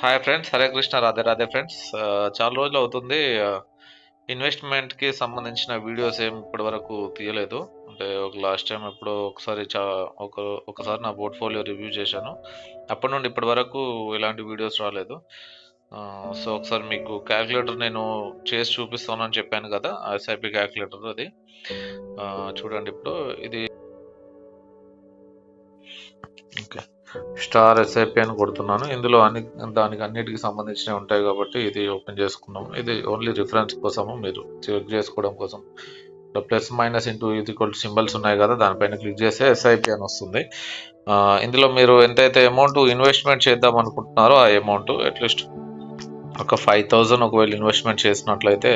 Hi friends Hare Krishna Radhe Radhe friends చాలా రోజులు అవుతుంది. Uh, ఇన్వెస్ట్మెంట్కి సంబంధించిన వీడియోస్ ఏం ఇప్పటి వరకు తీయలేదు. అంటే ఒక లాస్ట్ టైం ఎప్పుడో ఒకసారి చా ఒక ఒకసారి నా పోర్ట్ఫోలియో రివ్యూ చేశాను. అప్పటి నుండి ఇప్పటి వరకు ఇలాంటి వీడియోస్ రాలేదు. Uh, సో ఒకసారి మీకు క్యాలిక్యులేటర్ నేను చేసి చూపిస్తానని చెప్పాను కదా ఎస్ఐపి క్యాలిక్యులేటర్ అది. Uh, చూడండి ఇప్పుడు ఇది. ఓకే స్టార్ ఎస్ఐపి అని కొడుతున్నాను. ఇందులో అన్ని దానికి అన్నిటికి సంబంధించినవి ఉంటాయి కాబట్టి ఇది ఓపెన్ చేసుకున్నాము ఇది ఓన్లీ రిఫరెన్స్ కోసము మీరు చెక్ చేసుకోవడం కోసం. ప్లస్ మైనస్ ఇంటూ ఇది సింబల్స్ ఉన్నాయి కదా దానిపైన క్లిక్ చేస్తే ఎస్ఐపి అని వస్తుంది. ఇందులో మీరు ఎంతైతే అమౌంట్ ఇన్వెస్ట్మెంట్ చేద్దాం అనుకుంటున్నారో ఆ అమౌంట్ అట్లీస్ట్ ఒక ఫైవ్ థౌజండ్ ఒకవేళ ఇన్వెస్ట్మెంట్ చేసినట్లయితే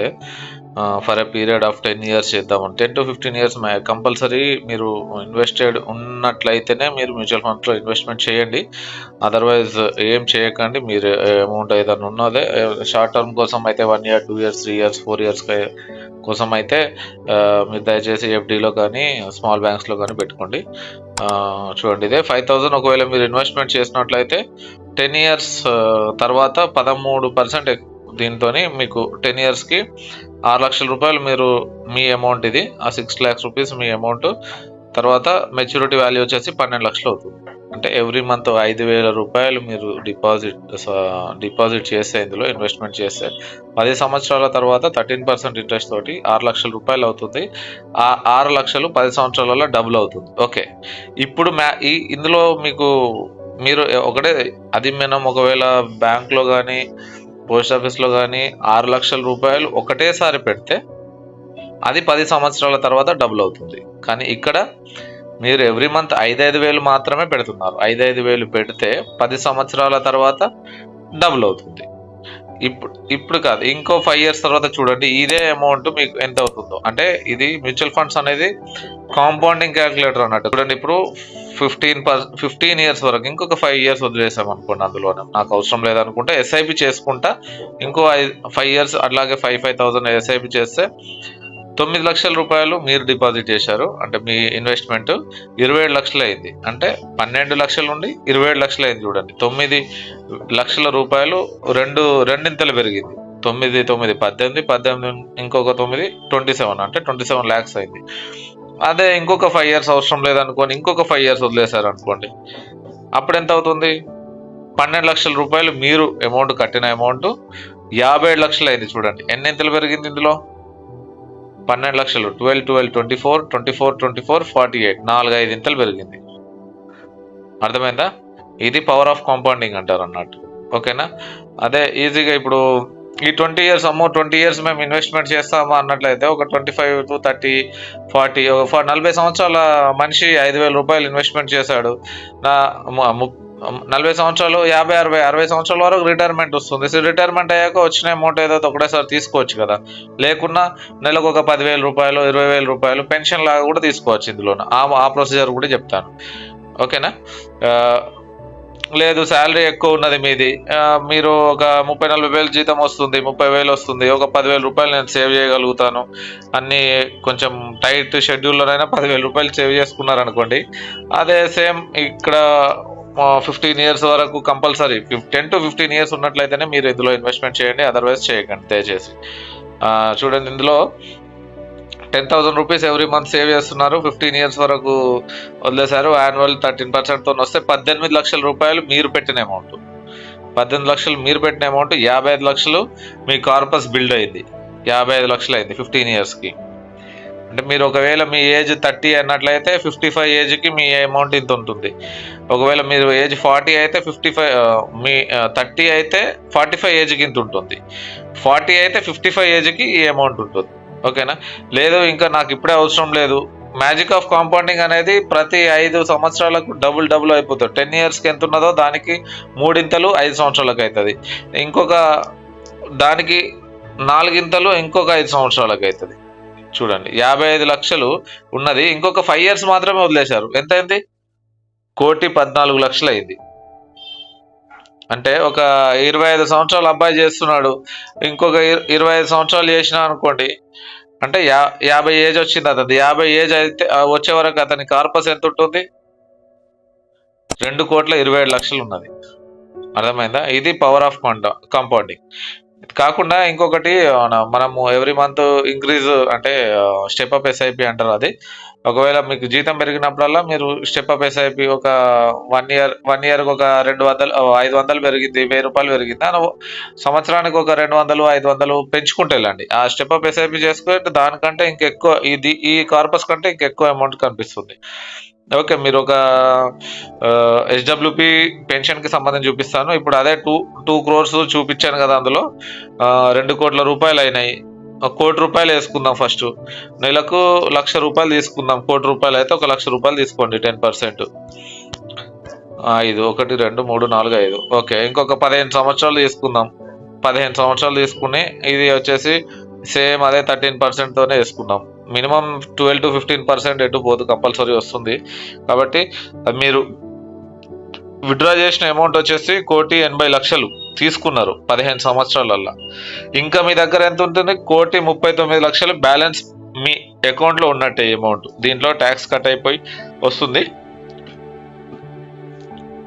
for a period of ten years చేద్దాం ten to fifteen years compulsory మీరు ఇన్వెస్టెడ్ ఉన్నట్లయితేనే మీరు మ్యూచువల్ ఫండ్స్లో ఇన్వెస్ట్మెంట్ చేయండి. అదర్వైజ్ ఏం చేయకండి. మీరు అమౌంట్ ఏదైనా ఉన్నదే షార్ట్ టర్మ్ కోసం అయితే one year two years three years four years కోసం అయితే మీరు దయచేసి ఎఫ్డీలో కానీ స్మాల్ బ్యాంక్స్లో కానీ పెట్టుకోండి. చూడండి ఇదే ఫైవ్ థౌజండ్ ఒకవేళ మీరు ఇన్వెస్ట్మెంట్ చేసినట్లయితే టెన్ ఇయర్స్ తర్వాత పదమూడు పర్సెంట్ దీంతో మీకు టెన్ ఇయర్స్కి ఆరు లక్షల రూపాయలు మీరు మీ అమౌంట్ ఇది. ఆ సిక్స్ ల్యాక్స్ రూపీస్ మీ అమౌంట్ తర్వాత మెచ్యూరిటీ వాల్యూ వచ్చేసి పన్నెండు లక్షలు అవుతుంది. అంటే ఎవ్రీ మంత్ ఐదు వేల రూపాయలు మీరు డిపాజిట్ డిపాజిట్ చేస్తే ఇందులో ఇన్వెస్ట్మెంట్ చేస్తే. పది సంవత్సరాల తర్వాత థర్టీన్ పర్సెంట్ ఇంట్రెస్ట్ తోటి ఆరు లక్షల రూపాయలు అవుతుంది. ఆ ఆరు లక్షలు పది సంవత్సరాలలో డబుల్ అవుతుంది. ఓకే. ఇప్పుడు మ్యా ఈ ఇందులో మీకు మీరు ఒకటే అది మనం ఒకవేళ బ్యాంక్లో కానీ పోస్ట్ ఆఫీస్లో కానీ ఆరు లక్షల రూపాయలు ఒకటేసారి పెడితే అది పది సంవత్సరాల తర్వాత డబుల్ అవుతుంది. కానీ ఇక్కడ మీరు ఎవ్రీ మంత్ ఐదైదు వేలు మాత్రమే పెడుతున్నారు. ఐదైదు వేలు పెడితే పది సంవత్సరాల తర్వాత డబుల్ అవుతుంది. ఇప్పుడు ఇప్పుడు కాదు ఇంకో ఫైవ్ ఇయర్స్ తర్వాత చూడండి ఇదే అమౌంట్ మీకు ఎంత అవుతుందో. అంటే ఇది మ్యూచువల్ ఫండ్స్ అనేది కాంపౌండింగ్ క్యాలిక్యులేటర్ అన్నట్టు. చూడండి ఇప్పుడు ఫిఫ్టీన్ పర్ ఫిఫ్టీన్ ఇయర్స్ వరకు ఇంకొక ఫైవ్ ఇయర్స్ వదిలేసాం అనుకోండి అందులోనే. నాకు అవసరం లేదనుకుంటే ఎస్ఐపి చేసుకుంటా ఇంకో ఐదు ఫైవ్ ఇయర్స్ అట్లాగే ఫైవ్ ఫైవ్ థౌసండ్ ఎస్ఐపి చేస్తే తొమ్మిది లక్షల రూపాయలు మీరు డిపాజిట్ చేశారు. అంటే మీ ఇన్వెస్ట్మెంట్ ఇరవై ఏడు లక్షలు అయింది. అంటే పన్నెండు లక్షలు ఉండి ఇరవై ఏడు లక్షలు అయింది చూడండి. తొమ్మిది లక్షల రూపాయలు రెండు రెండింతలు పెరిగింది. తొమ్మిది తొమ్మిది పద్దెనిమిది పద్దెనిమిది ఇంకొక తొమ్మిది ట్వంటీ సెవెన్. అంటే ట్వంటీ సెవెన్ ల్యాక్స్ అయింది. అదే ఇంకొక ఫైవ్ ఇయర్స్ అవసరం లేదనుకోని ఇంకొక ఫైవ్ ఇయర్స్ వదిలేశారు అనుకోండి అప్పుడు ఎంత అవుతుంది? పన్నెండు లక్షల రూపాయలు మీరు అమౌంట్ కట్టిన అమౌంట్ యాభై ఏడు లక్షలు అయింది చూడండి. ఎన్ని ఇంతలు పెరిగింది ఇందులో? పన్నెండు లక్షలు. Twelve twelve twenty four twenty four twenty four forty eight. నాలుగు ఐదు ఇంతలు పెరిగింది. అర్థమైందా? ఇది పవర్ ఆఫ్ కాంపౌండింగ్ అంటారు అన్నట్టు ఓకేనా? అదే ఈజీగా ఇప్పుడు ఈ ట్వంటీ ఇయర్స్ అమ్మో ట్వంటీ ఇయర్స్ మేము ఇన్వెస్ట్మెంట్ చేస్తామా అన్నట్లయితే ఒక twenty five to thirty forty ఒక నలభై సంవత్సరాల మనిషి ఐదు వేల రూపాయలు ఇన్వెస్ట్మెంట్ చేశాడు. నా నలభై సంవత్సరాలు యాభై అరవై అరవై సంవత్సరాల వరకు రిటైర్మెంట్ వస్తుంది. సో రిటైర్మెంట్ అయ్యాక వచ్చిన అమౌంట్ ఏదో ఒకటేసారి తీసుకోవచ్చు కదా. లేకున్నా నెలకు ఒక పదివేల రూపాయలు ఇరవై వేల రూపాయలు పెన్షన్ లాగా కూడా తీసుకోవచ్చు ఇందులో ఆ ఆ ప్రొసీజర్ కూడా చెప్తాను. ఓకేనా? లేదు శాలరీ ఎక్కువ ఉన్నది మీది. మీరు ఒక ముప్పై నలభై వేలు జీతం వస్తుంది ముప్పై వేలు వస్తుంది. ఒక పదివేల రూపాయలు నేను సేవ్ చేయగలుగుతాను. అన్ని కొంచెం టైట్ షెడ్యూల్లోనైనా పదివేల రూపాయలు సేవ్ చేసుకున్నారు అనుకోండి అదే సేమ్ ఇక్కడ ఫిఫ్టీన్ ఇయర్స్ వరకు compulsory ten to fifteen years ఉన్నట్లయితేనే మీరు ఇందులో ఇన్వెస్ట్మెంట్ చేయండి అదర్వైజ్ చేయకండి దయచేసి. చూడండి ఇందులో ten thousand rupees every month save చేస్తున్నారు ఫిఫ్టీన్ ఇయర్స్ వరకు వదిలేశారు యాన్యువల్ థర్టీన్ పర్సెంట్తో వస్తే పద్దెనిమిది లక్షల రూపాయలు మీరు పెట్టిన అమౌంట్ పద్దెనిమిది లక్షలు మీరు పెట్టిన అమౌంట్ యాభై ఐదు లక్షలు మీ కార్పస్ బిల్డ్ అయింది. యాభై ఐదు లక్షలు అయింది ఫిఫ్టీన్ ఇయర్స్కి అంటే మీరు ఒకవేళ మీ ఏజ్ థర్టీ అన్నట్లయితే ఫిఫ్టీ ఫైవ్ ఏజ్కి మీ అమౌంట్ ఇంత ఉంటుంది. ఒకవేళ మీరు ఏజ్ ఫార్టీ అయితే ఫిఫ్టీ ఫైవ్ మీ థర్టీ అయితే ఫార్టీ ఫైవ్ ఏజ్కి ఇంత ఉంటుంది. ఫార్టీ అయితే ఫిఫ్టీ ఫైవ్ ఏజ్కి ఈ అమౌంట్ ఉంటుంది. ఓకేనా? లేదు ఇంకా నాకు ఇప్పుడే అవసరం లేదు. మ్యాజిక్ ఆఫ్ కాంపౌండింగ్ అనేది ప్రతి ఐదు సంవత్సరాలకు డబుల్ డబుల్ అయిపోతుంది. టెన్ ఇయర్స్కి ఎంత ఉన్నదో దానికి మూడింతలు ఐదు సంవత్సరాలకు అవుతుంది ఇంకొక దానికి నాలుగింతలు ఇంకొక ఐదు సంవత్సరాలకు అవుతుంది చూడండి యాభై ఐదు లక్షలు ఉన్నది ఇంకొక ఫైవ్ ఇయర్స్ మాత్రమే వదిలేశారు. ఎంత అయింది? కోటి పద్నాలుగు లక్షలు అయింది. అంటే ఒక ఇరవై ఐదు సంవత్సరాలు అబ్బాయి చేస్తున్నాడు ఇంకొక ఇరవై ఐదు సంవత్సరాలు చేసినా అనుకోండి అంటే యా యాభై ఏజ్ వచ్చింది అతను యాభై ఏజ్ అయితే వచ్చే వరకు అతని కార్పస్ ఎంత ఉంటుంది? రెండు కోట్ల ఇరవై ఏడు లక్షలు ఉన్నది. అర్థమైందా? ఇది పవర్ ఆఫ్ కాంపౌండింగ్ కాకుండా ఇంకొకటి మన- మనము ఎవ్రీ మంత్ ఇంక్రీజ్ అంటే స్టెప్ అప్ ఎస్ఐపి అంటారు అది. ఒకవేళ మీకు జీతం పెరిగినప్పుడల్లా మీరు స్టెప్ అప్ ఎస్ఐపి ఒక వన్ ఇయర్ వన్ ఇయర్కి ఒక రెండు వందలు ఐదు వందలు పెరిగింది వెయ్యి రూపాయలు పెరిగింది అని సంవత్సరానికి ఒక రెండు వందలు ఐదు వందలు పెంచుకుంటే వెళ్ళండి ఆ స్టెప్ అప్ ఎస్ఐపి చేసుకుంటే దానికంటే ఇంకెక్కువ ఇది ఈ కార్పస్ కంటే ఇంకెక్కువ అమౌంట్ కనిపిస్తుంది. ఓకే మీరు ఒక హెచ్డబ్ల్యూపి పెన్షన్కి సంబంధించి చూపిస్తాను. ఇప్పుడు అదే టూ టూ క్రోర్స్ చూపించాను కదా అందులో. రెండు కోట్ల రూపాయలు అయినాయి. ఒక కోటి రూపాయలు వేసుకుందాం ఫస్ట్. నెలకు లక్ష రూపాయలు తీసుకుందాం. కోటి రూపాయలు అయితే ఒక లక్ష రూపాయలు తీసుకోండి టెన్ పర్సెంట్. ఐదు ఒకటి రెండు మూడు నాలుగు ఐదు. ఓకే ఇంకొక పదిహేను సంవత్సరాలు తీసుకుందాం. పదిహేను సంవత్సరాలు తీసుకుని ఇది వచ్చేసి సేమ్ అదే థర్టీన్ పర్సెంట్తోనే వేసుకుందాం. Minimum twelve to fifteen percent ఎటు పోదు కంపల్సరీ వస్తుంది. కాబట్టి మీరు విత్డ్రా చేసిన అమౌంట్ వచ్చేసి కోటి ఎనభై లక్షలు తీసుకున్నారు పదిహేను సంవత్సరాలల్లో. ఇంకా మీ దగ్గర ఎంత ఉంటుంది? కోటి ముప్పై తొమ్మిది లక్షలు బ్యాలెన్స్ మీ అకౌంట్లో ఉన్నట్టే అమౌంట్. దీంట్లో ట్యాక్స్ కట్ అయిపోయి వస్తుంది.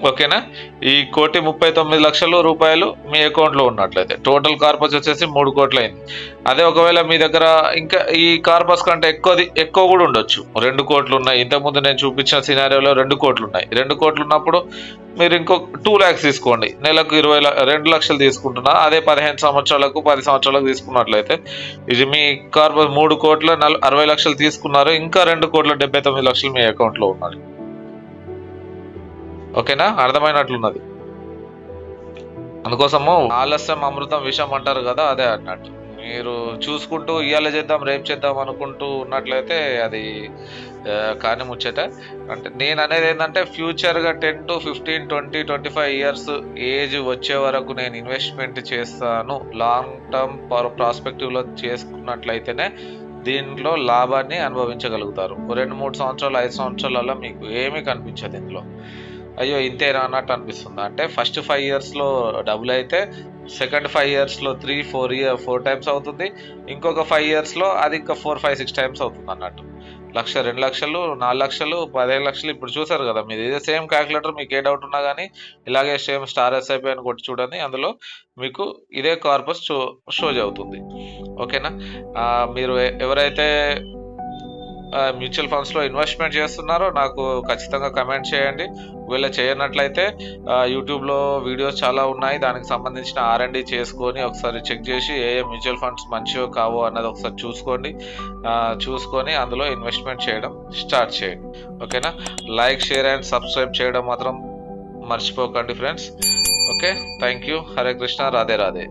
ఓకేనా? ఈ కోటి ముప్పై తొమ్మిది లక్షల రూపాయలు మీ అకౌంట్లో ఉన్నట్లయితే. టోటల్ కార్పస్ వచ్చేసి మూడు కోట్లు అయింది అదే ఒకవేళ మీ దగ్గర ఇంకా ఈ కార్పస్ కంటే ఎక్కువది ఎక్కువ కూడా ఉండొచ్చు. రెండు కోట్లు ఉన్నాయి. ఇంతకుముందు నేను చూపించిన సినారియోలో రెండు కోట్లు ఉన్నాయి. రెండు కోట్లు ఉన్నప్పుడు మీరు ఇంకో టూ ల్యాక్స్ తీసుకోండి. నెలకు ఇరవై రెండు లక్షలు తీసుకుంటున్నా. అదే పదిహేను సంవత్సరాలకు పది సంవత్సరాలకు తీసుకున్నట్లయితే ఇది మీ కార్పస్ మూడు కోట్ల నల అరవై లక్షలు తీసుకున్నారు. ఇంకా రెండు కోట్ల డెబ్బై తొమ్మిది లక్షలు మీ అకౌంట్లో ఉన్నాయి ఓకేనా? అర్థమైనట్లున్నది. అందుకోసము ఆలస్యం అమృతం విషం అంటారు కదా అదే అన్నట్టు. మీరు చూసుకుంటూ ఇవాళ చేద్దాం రేపు చేద్దాం అనుకుంటూ ఉన్నట్లయితే అది కానీ ముచ్చట. అంటే నేను అనేది ఏంటంటే ఫ్యూచర్గా ten to fifteen twenty twenty five years age వచ్చే వరకు నేను ఇన్వెస్ట్మెంట్ చేస్తాను. లాంగ్ టర్మ్ ప్రాస్పెక్టివ్లో చేసుకున్నట్లయితేనే దీంట్లో లాభాన్ని అనుభవించగలుగుతారు. రెండు మూడు సంవత్సరాలు ఐదు సంవత్సరాలలో మీకు ఏమీ కనిపించదు ఇందులో. అయ్యో ఇంతేనా అన్నట్టు అనిపిస్తుంది. అంటే ఫస్ట్ ఫైవ్ ఇయర్స్లో డబుల్ అయితే సెకండ్ ఫైవ్ ఇయర్స్లో three four year four times అవుతుంది. ఇంకొక ఫైవ్ ఇయర్స్లో అది ఇంకా ఫోర్ ఫైవ్ సిక్స్ టైమ్స్ అవుతుంది అన్నట్టు. లక్ష రెండు లక్షలు నాలుగు లక్షలు పదిహేను లక్షలు ఇప్పుడు చూసారు కదా మీరు. ఇదే సేమ్ క్యాలిక్యులేటర్ మీకు ఏ డౌట్ ఉన్నా కానీ ఇలాగే సేమ్ స్టార్ ఎస్ఐపి అని కొట్టి చూడండి. అందులో మీకు ఇదే కార్పస్ షో షో అవుతుంది ఓకేనా? మీరు ఎవరైతే మ్యూచువల్ ఫండ్స్లో ఇన్వెస్ట్మెంట్ చేస్తున్నారో నాకు ఖచ్చితంగా కమెంట్ చేయండి. ఒకవేళ చేయనట్లయితే యూట్యూబ్లో వీడియోస్ చాలా ఉన్నాయి. దానికి సంబంధించిన ఆర్ అండ్ చేసుకొని ఒకసారి చెక్ చేసి ఏ ఏ మ్యూచువల్ ఫండ్స్ మంచివో కావో అన్నది ఒకసారి చూసుకోండి. చూసుకొని అందులో ఇన్వెస్ట్మెంట్ చేయడం స్టార్ట్ చేయండి. ఓకేనా? లైక్ షేర్ అండ్ సబ్స్క్రైబ్ చేయడం మాత్రం మర్చిపోకండి friends. Okay? Thank you Hare Krishna. Radhe Radhe.